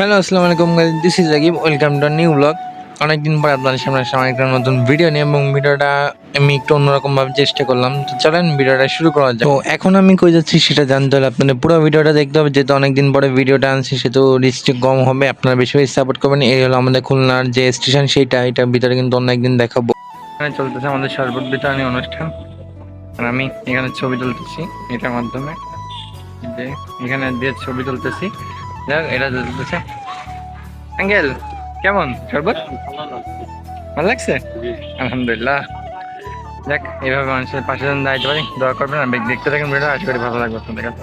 Hello আসসালামু আলাইকুম this is Aqib welcome to new blog অনেকদিন পর আপনাদের সামনে আসলাম একটা নতুন ভিডিও নিয়ে এবং ভিডিওটা আমি একটু অন্যরকম ভাবে চেষ্টা করলাম। তো চলেন ভিডিওটা শুরু করা যাক। তো এখন আমি কই যাচ্ছি সেটা জানতে হলে আপনাদের পুরো ভিডিওটা দেখতে হবে যেহেতু অনেকদিন পরে ভিডিওটা আনছি সেহেতু রিস্কটি কম হবে আপনারা বেশি বেশি সাপোর্ট করবেন। এই হলো আমাদের খুলনার যে স্টেশন সেইটা এটার ভিতরে কিন্তু অন্য একদিন দেখাবো। এখানে চলতেছে আমাদের শরবত বিতরণী অনুষ্ঠান। আর আমি এখানে ছবি তুলতেছি এটার মাধ্যমে। যে এখানে দিয়ে ছবি তুলতেছি। যাক এটা চলতেছে আঙ্কেল কেমন? শরবত? ভালো লাগছে? আলহামদুলিল্লাহ। যাক এইভাবে মানুষের পাশে যেন দাঁড়াইতে পারি, দোয়া করবেন আর দেখতে থাকেন ভিডিও আশা করি ভালো লাগবে আপনাদের কাছে।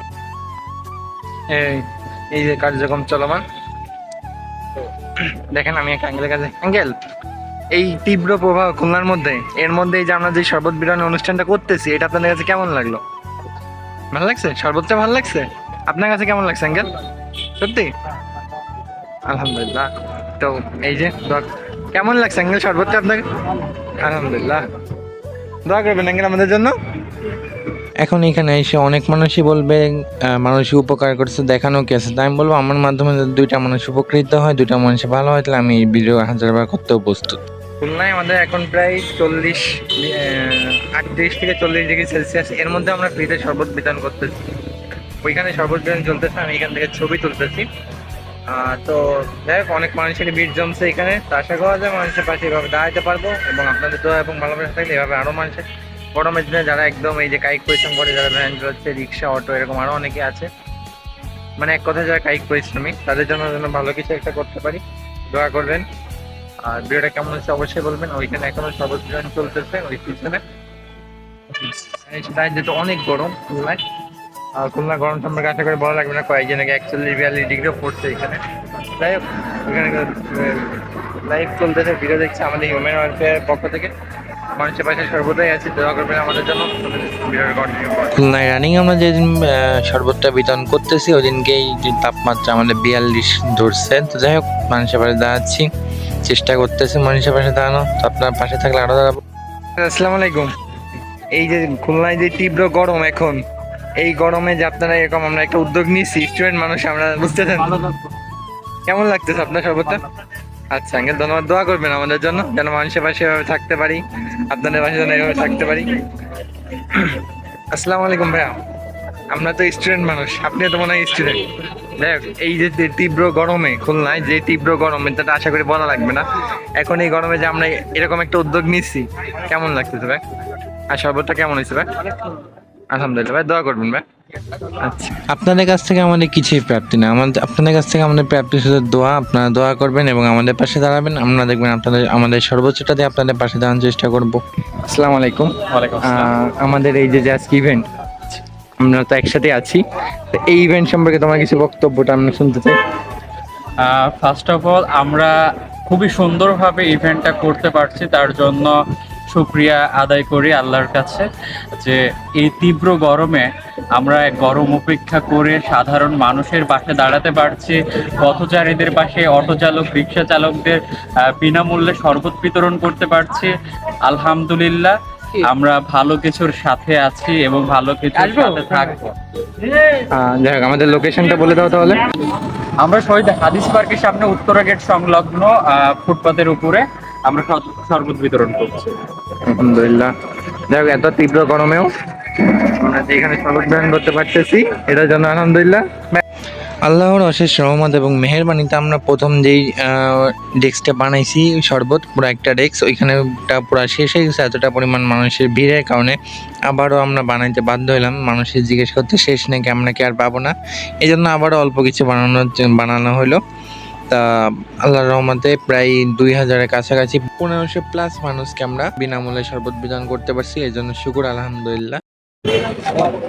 এই এই যে কার্যক্রম চলমান। দেখেন, আমি একটা আঙ্কেলের কাছে আঙ্কেল এই তীব্র প্রভাব খুলনার মধ্যে, এর মধ্যে এই যে আমরা যে শরবত বিতরণ অনুষ্ঠানটা করতেছি, এটা আপনাদের কাছে কেমন লাগল? ভালো লাগছে? শরবতটা ভালো লাগছে? আপনার কাছে কেমন লাগছে আঙ্কেল সত্যি? আলহামদুলিল্লাহ। তো এই যে কেমন লাগছে আঙ্কেল শরবতটা আপনাকে? আলহামদুলিল্লাহ। দোয়া করবেন আঙ্কেল আমাদের জন্য? এখন এখানে এসে অনেক মানুষই বলবে মানুষ উপকার করছে দেখানো কি আছে? তাই আমি বলব আমার মাধ্যমে যদি দুইটা মানুষ উপকৃত হয় দুইটা মানুষ ভালো হয় তাহলে আমি এই ভিডিও হাজারবার করতেও প্রস্তুত। খুলনায় আমাদের এখন প্রায় চল্লিশ আটত্রিশ থেকে চল্লিশ ডিগ্রি সেলসিয়াস। এর মধ্যে আমরা ফ্রিতে শরবত বিতরণ করতেছি। ওইখানে বিতরণ চলতেছে, আমি এখান থেকে ছবি তুলতেছি। তো যাই হোক, অনেক মানুষের ভিড় জমছে এখানে। তো আশা করা যায় মানুষের পাশে এভাবে দাঁড়াতে পারব এবং আপনাদের দোয়া এবং ভালোবাসা থাকলে এভাবে আরও মানুষের গরমের দিনে যারা একদম এই যে কায়িক পরিশ্রম করে, যারা ভ্যান চালাচ্ছে রিক্সা, অটো, এরকম আরও অনেকে আছে। মানে এক কথায় যারা কায়িক পরিশ্রমী, তাদের জন্য যেন ভালো কিছু একটা করতে পারি, দোয়া করবেন। আর ভিডিওটা কেমন হচ্ছে অবশ্যই বলবেন। ওইখানে এখনও সর্বোচ্চ চলতেছে, ওই পিছনে যেহেতু অনেক গরম আর খুলনা গরম সম্পর্কে আশা করে বলা লাগবে না কয়েকজন আগে একচল্লিশ বিয়াল্লিশ ডিগ্রিও পড়ছে এখানে। যাই হোক এখানে লাইভ চলতেছে ভিডিও দেখছে আমাদের হিউম্যান ওয়েলফেয়ার পক্ষ থেকে। মানুষের পাশে সর্বদাই আছে দোয়া করবেন আমাদের জন্য। খুলনায় রানিং আমরা যেদিন শরবতটা বিতরণ করতেছি ওই দিনকেই যে তাপমাত্রা আমাদের বিয়াল্লিশ ধরছে। তো যাই হোক মানুষের পাশে দাঁড়াচ্ছি চেষ্টা করতেছি মানুষের পাশে দাঁড়ানো তো আপনার পাশে থাকলে আরও দাঁড়াবো। আসসালামু আলাইকুম। এই যে খুলনায় যে তীব্র গরম এখন এই গরমে যে আপনারা এরকম আমরা একটা উদ্যোগ নিয়েছি স্টুডেন্ট মানুষ আমরা বুঝতেছেন? কেমন লাগতেছে আপনার শরবতটা আচ্ছা আঙ্কেল ধন্যবাদ। দোয়া করবেন আমাদের জন্য যেন মানুষের পাশে এভাবে থাকতে পারি আপনাদের পাশে যেন এভাবে থাকতে পারি। আসসালামু আলাইকুম ভাইয়া। আমরা তো স্টুডেন্ট মানুষ আপনি তো মনে হয় স্টুডেন্ট দেখ এই যে তীব্র- গরমে খুলনায় যে তীব্র গরমে সেটা আশা করি বলা লাগবে না। এখন এই গরমে যে আমরা এরকম একটা উদ্যোগ নিচ্ছি কেমন লাগতেছে ভাই? আর শরবতটা কেমন হয়েছে ভাই? আলহামদুলিল্লাহ ভাই দোয়া করবেন ভাই। আচ্ছা। আপনাদের কাছ থেকে আমাদের কিছুই প্রাপ্তি না। আমাদের আপনাদের কাছ থেকে আমাদের প্রাপ্তি শুধু দোয়া আপনারা দোয়া করবেন এবং আমাদের পাশে দাঁড়াবেন। আমরা দেখবেন আপনাদের আমাদের সর্বোচ্চটা দিয়ে আপনাদের পাশে দাঁড়ানোর চেষ্টা করব। আসসালামু আলাইকুম। আমাদের এই যে আজকে ইভেন্ট আমরা তো একসাথে আছি। তো এই ইভেন্ট সম্পর্কে তোমার কিছু বক্তব্যটা আমরা শুনতে চাই। ফার্স্ট অফ অল আমরা খুবই সুন্দরভাবে ইভেন্টটা করতে পারছি। তার জন্য শুক্রিয়া আদায় করি আল্লাহর কাছে যে এই তীব্র গরমে আমরা গরম উপেক্ষা করে সাধারণ মানুষের পাশে দাঁড়াতে পারছি। পথচারীদের পাশে অটো চালক রিক্সা চালকদের বিনামূল্যে শরবত বিতরণ করতে পারছি। আলহামদুলিল্লাহ আমরা ভালো কিছুর সাথে আছি এবং ভালো কিছুর সাথে থাকব। যাই হোক আমাদের লোকেশনটা বলে দাও তাহলে। আমরা শহীদ হাদিস পার্কের সামনে উত্তরা গেট সংলগ্ন আহ, ফুটপাতের উপরে। আমরা শরবত বিতরণ করছি। আলহামদুলিল্লাহ। যাই হোক এত তীব্র গরমেও আমরা যে এখানে শরবত বিতরণ করতে পারতেছি এটার জন্য আলহামদুলিল্লাহ। আল্লাহর অশেষ রহমত এবং মেহেরবানিতে আমরা প্রথম যেই ডেস্কটা বানাইছি শরবত পুরো একটা ডেস্ক ওইখানেটা পুরো শেষ হয়ে গেছে এতটা পরিমাণ মানুষের ভিড়ের কারণে আবারও আমরা বানাইতে বাধ্য হলাম মানুষের জিজ্ঞেস করতে শেষ নাকি আমরা কি আর পাবো না? এই জন্য আবারও অল্প কিছু বানানোর বানানো হলো। তা আল্লাহর রহমতে প্রায় দুই হাজারের কাছাকাছি পনেরোশো প্লাস মানুষকে আমরা বিনামূল্যে শরবত বিতরণ করতে পারছি। এই জন্য শুকুর, আলহামদুলিল্লাহ।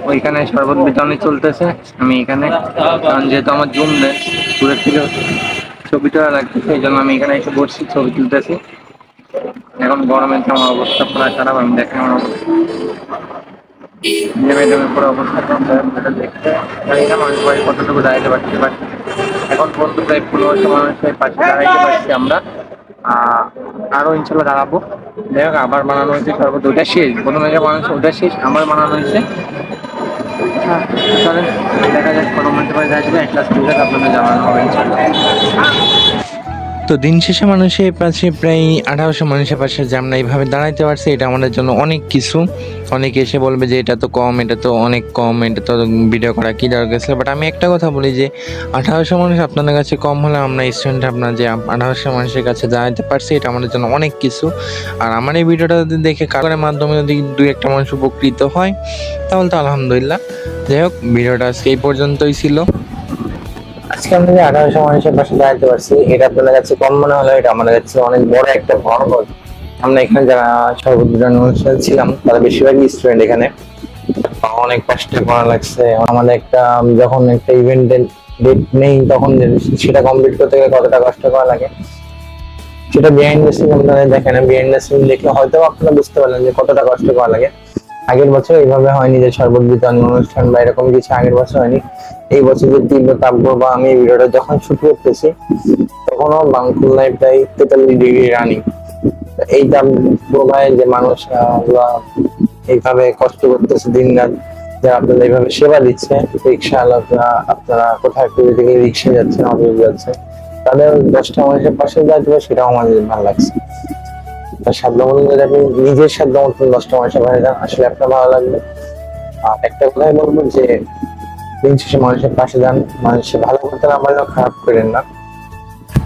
ওইখানে শরবত বিতরণই চলতেছে। আমি এখানে, কারণ যেহেতু আমার জুম নেই থেকে ছবি তোলা লাগতেছে, এই জন্য আমি এখানে এসে বসছি, ছবি তুলতেছি। এখন গরমের আমার অবস্থা পুরো খারাপ, আমি দেখে আমার অবস্থা। নেমে নেমে অবস্থা দেখতে জানি না মানুষ কতটুকু দাঁড়াইতে পারছি বাট এখন পর্যন্ত প্রায় পনেরোশো মানুষের পাশে দাঁড়াইতে পারছি আমরা। আরও ইনশাল্লাহ দাঁড়াবো। যাই হোক, আবার বানানো হয়েছে সর্বত ওটা শেষ প্রথমে যা বানানো হয়েছে ওটা শেষ আমার বানানো হয়েছে। হ্যাঁ দেখা যাক কোনো মধ্যে পরে যাচ্ছে এক ক্লাস আপনাদের জানানো হবে ইনশাল্লাহ। তো দিন শেষে মানুষের পাশে প্রায় আঠারোশো মানুষের পাশে যে আমরা এইভাবে দাঁড়াইতে পারছি, এটা আমাদের জন্য অনেক কিছু। অনেকে এসে বলবে যে এটা তো কম, এটা তো অনেক কম, এটা তো ভিডিও করা কী দরকার ছিল? বাট আমি একটা কথা বলি যে, আঠারোশো মানুষ আপনাদের কাছে কম হলে আমরা স্টুডেন্ট আপনার যে আঠারোশো মানুষের কাছে দাঁড়াইতে পারছি, এটা আমাদের জন্য অনেক কিছু। আর আমার এই ভিডিওটা যদি দেখে কারণের মাধ্যমে যদি দুই একটা মানুষ উপকৃত হয়, তাহলে তো আলহামদুলিল্লাহ। যাই হোক ভিডিওটা আজকে এই পর্যন্তই ছিল। আজকে আমরা যে আঠারোশো মানুষের পাশে দাঁড়াতে পারছি, এটা আপনাদের কাছে কম মনে হলো এটা আমাদের কাছে অনেক বড় একটা বরকত আমরা এখানে যারা সর্বদূরান অনুষ্ঠান ছিলাম, তারা বেশিরভাগই স্টুডেন্ট এখানে। অনেক কষ্ট করা লাগছে। আমাদের একটা যখন একটা ইভেন্টের ডেট নেই, তখন সেটা কমপ্লিট করতে গেলে কতটা কষ্ট করা লাগে? সেটা বিহাইন্ড দ্য সিন আপনারা দেখেন। বিহাইন্ড দ্য সিন দেখলে হয়তো আপনারা বুঝতে পারলেন যে কতটা কষ্ট করা লাগে। আগের বছর এইভাবে হয়নি যে সর্ববিতরণ অনুষ্ঠান বা এরকম কিছু আগের বছর হয়নি। এই বছর যে তীব্র তাপপ্রবাহ আমি এই ভিডিওটা যখন শুট করতেছি, তখনও বাংকুল্লায় প্রায় তেতাল্লিশ ডিগ্রি রানিং। এই তাপপ্রবাহে যে মানুষ এইভাবে কষ্ট করতেছে দিন রাত যারা আপনাদের এইভাবে সেবা দিচ্ছে রিক্সা আলাদা আপনারা কোথায় একটু থেকে রিক্সা যাচ্ছেন, অটো যাচ্ছেন, তাদের দশটা মানুষের পাশে হবে সেটাও আমাদের ভালো লাগছে। তার সাধ্য মতন যদি আপনি নিজের সাধ্য মতন দশটা মানুষের পাশে যান আসলে আপনার ভালো লাগবে। আর একটা কথাই বলব যে, দিন শেষে মানুষের পাশে যান, মানুষের ভালো করতে না পারলেও খারাপ করেন না।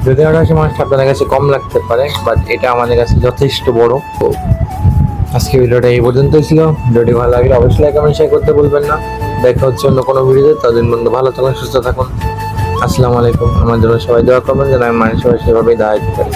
যদি আঠাশি মানুষ আপনাদের কাছে কম লাগতে পারে বাট এটা আমাদের কাছে যথেষ্ট বড়। তো আজকে ভিডিওটা এই পর্যন্তই ছিল। ভিডিওটি ভালো লাগলে অবশ্যই লাইক কমেন্ট শেয়ার করতে ভুলবেন না। দেখা হচ্ছে অন্য কোনো ভিডিওতে। ততদিন বন্ধু ভালো থাকুন, সুস্থ থাকুন। আসসালামু আলাইকুম। আমার জন্য সবাই দোয়া করবেন, যেন আমি মানুষের সেভাবেই দাঁড়াইতে পারি।